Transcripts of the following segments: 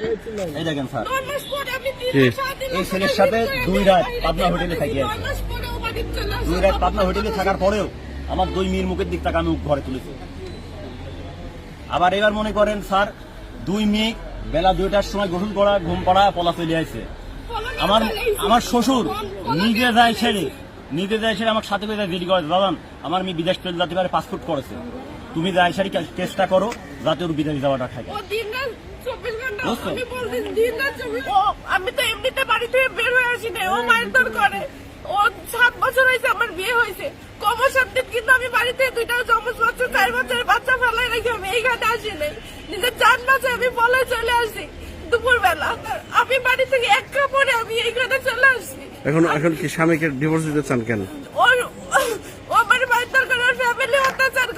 এই দেখেন স্যার। এই ছেলের সাথে দুই রাত পাবনা হোটেলে থাকি। আছে। দুই রাত পাবনা হোটেলে থাকার পরেও আমার দুই মেয়ের মুখের দিক থেকে আমি ঘরে তুলেছি। আবার এবার মনে করেন স্যার দুই মেয়ে বেলা দুইটার সময় গোসল করা ঘুম পড়া পলা চলে আসছে আমার আমার শ্বশুর নিজে যায় ছেড়ে নিজে যায় ছেড়ে আমার সাথে করে দেরি করে। দাদা আমার মেয়ে বিদেশ চলে যেতে পারে পাসপোর্ট করেছে। তুমি যায় সারি চেষ্টা করো যাতে ওর বিদেশ যাওয়াটা থাকে। ও দিন রাত চব্বিশ ঘণ্টা আমি দিন রাত আমি তো এমনিতে বাড়ি থেকে বের হয়ে আসি না ও মায়ের দর করে। ও সাত বছর হয়েছে আমার বিয়ে হয়েছে। কবর দিন কিন্তু আমি বাড়িতে দুইটা চব্বিশ বছর চার বছরের বাচ্চা ফেলাই রেখে আমি এইখানে আসি নাই। নিজের চার মাসে আমি বলে চলে আসি দুপুর বেলা আমি বাড়ি থেকে এক কাপড়ে আমি এইখানে চলে আসছি এখন এখন কি স্বামীকে ডিভোর্স দিতে চান কেন? ও আমার বাড়ির দরকার ওর ফ্যামিলি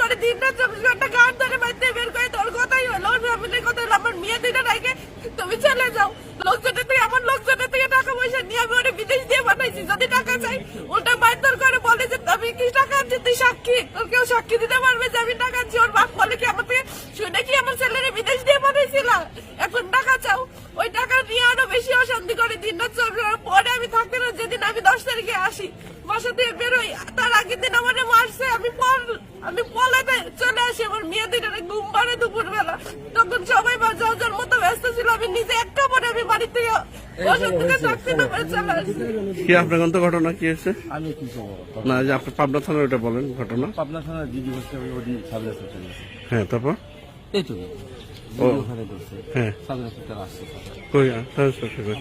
করে দিন চব্বিশ ঘণ্টা গান ধরে বাড়িতে বের করে তোর কথাই হলো। ফ্যামিলির কথা হলো, আমার মেয়ে দুইটা রাখে তুমি চলে যাও। লোকজনের থেকে, আমার লোকজনের থেকে টাকা পয়সা নিয়ে আমি ওরে বিদেশ দিয়ে বানাইছি যদি টাকা চাই ওটা মারধর করে বলে যে, আমি কি টাকা আনছি? তুই সাক্ষী। তোর কেউ সাক্ষী দিতে পারবে যে, আমি টাকা আনছি? ওর বাপ বলে কি থেকে শুনে কি আমার ছেলেরে বিদেশ দিয়ে বানাইছিল এখন টাকা চাও। ওই টাকা নিয়ে আরও বেশি অশান্তি করে দিন রাত চব্বিশ পরে আমি থাকতে না, যেদিন আমি দশ তারিখে আসি। বাসা থেকে বেরোই। তার আগের দিন আমার মারছে। আমি পল আমি পলাতে চলে আসি। আমার মেয়ে দুইটা ঘুম পাড়ে দুপুর বেলা তখন সবাই বা যার যার মতো ব্যস্ত ছিল আমি নিজে এক কাপড়ে আমি বাড়ি থেকে পেরে কি আপনার কোন ঘটনা কি হয়েছে? আমি কি না যে আপনার পাবনা থানার ওটা বলেন ঘটনা। পাবনা থানার দিদি হচ্ছে ওই সাব ইন্সপেক্টর হ্যাঁ তারপর? এই তো। ও। দিদি ওখানে করছে। হ্যাঁ। সাব আসছে। কই ট্রান্সফার কই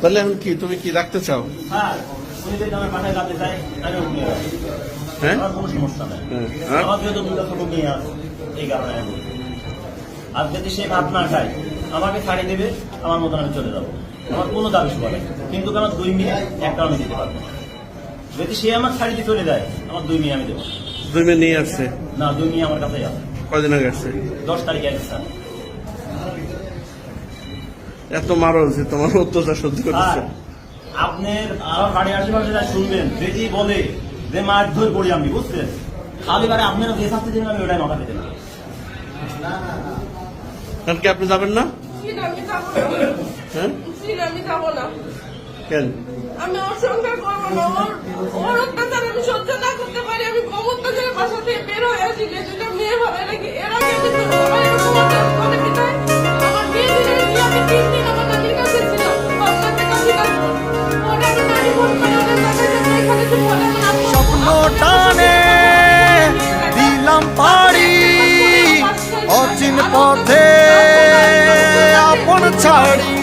তাহলে এখন কি তুমি কি রাখতে চাও। হ্যাঁ আমার কোনো সমস্যা নেই হ্যাঁ। বলছি। আর যদি সে ভাত না খায় আমাকে ছাড়ি দেবে আমার মতন আমি চলে যাব। আমার কোনো দাবি শুভ নেই। কিন্তু কেন দুই মেয়ে একটা আমি দিতে পারব? না। যদি সে আমার ছাড়ি দিয়ে চলে যায় আমার দুই মেয়ে আমি দেবো। দুই মেয়ে নিয়ে আসছে? না দুই মেয়ে আমার কাছে যাবে কয়দিন আগে আসছে? দশ তারিখে আসছে স্যার। এত মারো যে তোমার অত্যাচার সহ্য করতেছে। আর আপনার আমার বাড়ির আশেপাশে যা শুনবেন যদি বলে যে মার ধরে পড়ি আমি বুঝছেন? খালি বারে আপনারা যে শাস্তি দিন আমি ওটাই মাথা পেতে না। কারণ কি আপনি যাবেন না? হ্যাঁ? কেন? স্বপ্ন টানে tardy